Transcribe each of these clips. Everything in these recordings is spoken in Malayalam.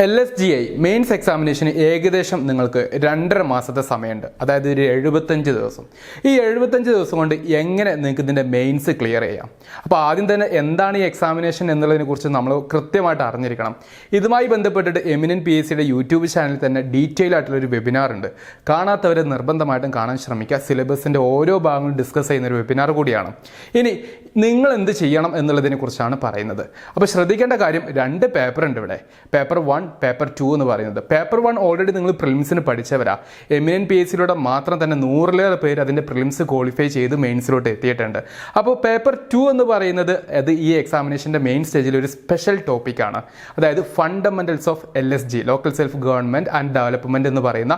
L S G I mains എക്സാമിനേഷന് ഏകദേശം നിങ്ങൾക്ക് രണ്ടര മാസത്തെ സമയമുണ്ട്. അതായത് ഒരു എഴുപത്തഞ്ച് ദിവസം. ഈ എഴുപത്തഞ്ച് ദിവസം കൊണ്ട് എങ്ങനെ നിങ്ങൾക്ക് ഇതിന്റെ മെയിൻസ് ക്ലിയർ ചെയ്യാം? അപ്പോൾ ആദ്യം തന്നെ എന്താണ് ഈ എക്സാമിനേഷൻ എന്നുള്ളതിനെ കുറിച്ച് നമ്മൾ കൃത്യമായിട്ട് അറിഞ്ഞിരിക്കണം. ഇതുമായി ബന്ധപ്പെട്ടിട്ട് എമിനൻ പി എസ് സിയുടെ യൂട്യൂബ് ചാനലിൽ തന്നെ ഡീറ്റെയിൽ ആയിട്ടുള്ള ഒരു വെബിനാർ ഉണ്ട്. കാണാത്തവരെ നിർബന്ധമായിട്ടും കാണാൻ ശ്രമിക്കുക. സിലബസിന്റെ ഓരോ ഭാഗങ്ങളും ഡിസ്കസ് ചെയ്യുന്ന ഒരു വെബിനാർ കൂടിയാണ്. ഇനി നിങ്ങൾ എന്ത് ചെയ്യണം എന്നുള്ളതിനെ കുറിച്ചാണ് പറയുന്നത്. അപ്പോൾ ശ്രദ്ധിക്കേണ്ട കാര്യം രണ്ട് പേപ്പർ ഉണ്ട് ഇവിടെ. പേപ്പർ വൺ പേപ്പർ ടു എന്ന് പറയുന്നത്. പേപ്പർ വൺ ഓൾറെഡി നിങ്ങൾ പ്രിലിംസിന് പഠിച്ചവരാ. എമിനൻ പി എസ് സിയിലൂടെ മാത്രം തന്നെ നൂറിലേറെ പേര് അതിന്റെ പ്രിലിംസ് ക്വാളിഫൈ ചെയ്ത് മെയിൻസിലോട്ട് എത്തിയിട്ടുണ്ട്. അപ്പോൾ പേപ്പർ ടു എന്ന് പറയുന്നത് അത് ഈ എക്സാമിനേഷന്റെ മെയിൻ സ്റ്റേജിൽ ഒരു സ്പെഷ്യൽ ടോപ്പിക്കാണ് അതായത് fundamentals of L S G local self government and development എന്ന് പറയുന്ന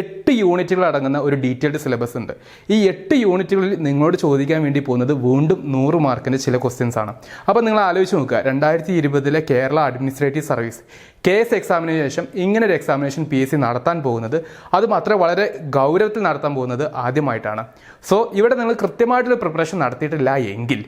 എട്ട് യൂണിറ്റുകൾ അടങ്ങുന്ന ഒരു ഡീറ്റെയിൽഡ് സിലബസ് ഉണ്ട്. ഈ എട്ട് യൂണിറ്റുകളിൽ നിങ്ങളോട് ചോദിക്കാൻ വേണ്ടി പോകുന്നത് വീണ്ടും നൂറ് മാർക്കിന്റെ ചില ക്വസ്റ്റ്യൻസ് ആണ്. അപ്പോൾ നിങ്ങൾ ആലോചിച്ച് നോക്കുക. രണ്ടായിരത്തി ഇരുപതിലെ Kerala administrative service K S എക്സാമിന് ശേഷം ഇങ്ങനെ ഒരു എക്സാമിനേഷൻ പി എസ് സി നടത്താൻ പോകുന്നത് അത് വളരെ ഗൗരവത്തിൽ നടത്താൻ പോകുന്നത് ആദ്യമായിട്ടാണ്. സോ ഇവിടെ നിങ്ങൾ കൃത്യമായിട്ടൊരു പ്രിപ്പറേഷൻ നടത്തിയിട്ടില്ല എങ്കിൽ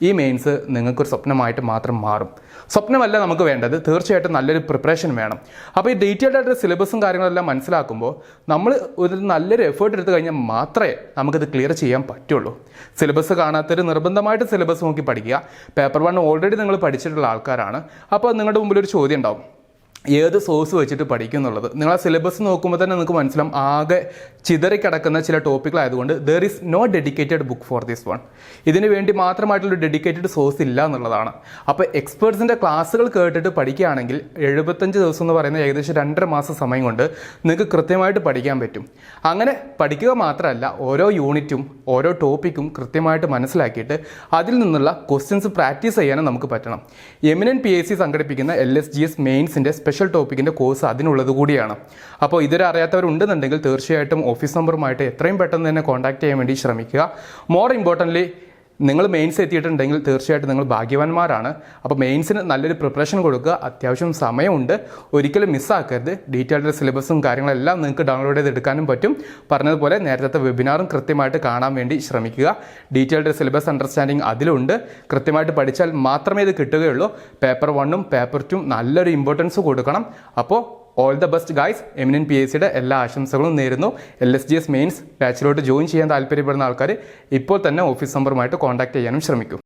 ഈ മെയിൻസ് നിങ്ങൾക്കൊരു സ്വപ്നമായിട്ട് മാത്രം മാറും. സ്വപ്നമല്ല നമുക്ക് വേണ്ടത്. തീർച്ചയായിട്ടും നല്ലൊരു പ്രിപ്പറേഷൻ വേണം. അപ്പോൾ ഈ ഡീറ്റെയിൽഡ് ആയിട്ട് സിലബസും കാര്യങ്ങളെല്ലാം മനസ്സിലാക്കുമ്പോൾ നമ്മൾ ഒരു നല്ലൊരു എഫേർട്ട് എടുത്തു കഴിഞ്ഞാൽ മാത്രമേ നമുക്കിത് ക്ലിയർ ചെയ്യാൻ പറ്റുള്ളൂ. സിലബസ് കാണാത്തൊരു നിർബന്ധമായിട്ട് സിലബസ് നോക്കി പഠിക്കുക. പേപ്പർ വൺ ഓൾറെഡി നിങ്ങൾ പഠിച്ചിട്ടുള്ള ആൾക്കാരാണ്. അപ്പോൾ നിങ്ങളുടെ മുമ്പിൽ ഒരു ചോദ്യം ഉണ്ടാവും. ഏത് സോഴ്സ് വെച്ചിട്ട് പഠിക്കും എന്നുള്ളത് നിങ്ങൾ ആ സിലബസ് നോക്കുമ്പോൾ തന്നെ നിങ്ങൾക്ക് മനസ്സിലാവും. ആകെ ചിതറിക്കിടക്കുന്ന ചില ടോപ്പിക്കുകളായതുകൊണ്ട് there is no dedicated book for this one ഇതിന് വേണ്ടി മാത്രമായിട്ടുള്ള ഡെഡിക്കേറ്റഡ് സോഴ്സ് ഇല്ല എന്നുള്ളതാണ്. അപ്പോൾ എക്സ്പേർട്സിന്റെ ക്ലാസ്സുകൾ കേട്ടിട്ട് പഠിക്കുകയാണെങ്കിൽ എഴുപത്തഞ്ച് ദിവസം എന്ന് പറയുന്ന ഏകദേശം രണ്ടര മാസം സമയം കൊണ്ട് നിങ്ങൾക്ക് കൃത്യമായിട്ട് പഠിക്കാൻ പറ്റും. അങ്ങനെ പഠിക്കുക മാത്രമല്ല ഓരോ യൂണിറ്റും ഓരോ ടോപ്പിക്കും കൃത്യമായിട്ട് മനസ്സിലാക്കിയിട്ട് അതിൽ നിന്നുള്ള ക്വസ്റ്റ്യൻസ് പ്രാക്ടീസ് ചെയ്യാനും നമുക്ക് പറ്റണം. എമിനൻ പി എസ് സി സംഘടിപ്പിക്കുന്ന എൽ എസ് ജി എസ് മെയിൻസിന്റെ സ്പെഷ്യൽ ടോപ്പിക്കിന്റെ കോഴ്സ് അതിനുള്ളത് കൂടിയാണ്. അപ്പോൾ ഇതുവരെ അറിയാത്തവരുണ്ടെന്നുണ്ടെങ്കിൽ തീർച്ചയായിട്ടും ഓഫീസ് നമ്പറുമായിട്ട് എത്രയും പെട്ടെന്ന് തന്നെ കോൺടാക്ട് ചെയ്യാൻ വേണ്ടി ശ്രമിക്കുക. മോർ ഇമ്പോർട്ടന്റ്ലി നിങ്ങൾ മെയിൻസ് എത്തിയിട്ടുണ്ടെങ്കിൽ തീർച്ചയായിട്ടും നിങ്ങൾ ഭാഗ്യവാന്മാരാണ്. അപ്പോൾ മെയിൻസിന് നല്ലൊരു പ്രിപ്പറേഷൻ കൊടുക്കുക. അത്യാവശ്യം സമയമുണ്ട്. ഒരിക്കലും മിസ്സാക്കരുത് ഡീറ്റെയിൽഡ് സിലബസും കാര്യങ്ങളെല്ലാം നിങ്ങൾക്ക് ഡൗൺലോഡ് ചെയ്ത് എടുക്കാനും പറ്റും. പറഞ്ഞതുപോലെ നേരത്തെ വെബിനാറും കൃത്യമായിട്ട് കാണാൻ വേണ്ടി ശ്രമിക്കുക. ഡീറ്റെയിൽഡ് സിലബസ് അണ്ടർസ്റ്റാൻഡിങ് അതിലുണ്ട്. കൃത്യമായിട്ട് പഠിച്ചാൽ മാത്രമേ ഇത് കിട്ടുകയുള്ളൂ. പേപ്പർ വണ്ണും പേപ്പർ ടും നല്ലൊരു ഇമ്പോർട്ടൻസ് കൊടുക്കണം. അപ്പോൾ all the best guys Eminent P S സിയുടെ എല്ലാ ആശംസകളും നേരുന്നു. L S G S mains ബാച്ചിലോട്ട് join ചെയ്യാൻ താല്പര്യപ്പെടുന്ന ആൾക്കാർ ഇപ്പോൾ തന്നെ ഓഫീസ് നമ്പറുമായിട്ട് കോൺടാക്ട് ചെയ്യാനും ശ്രമിക്കും.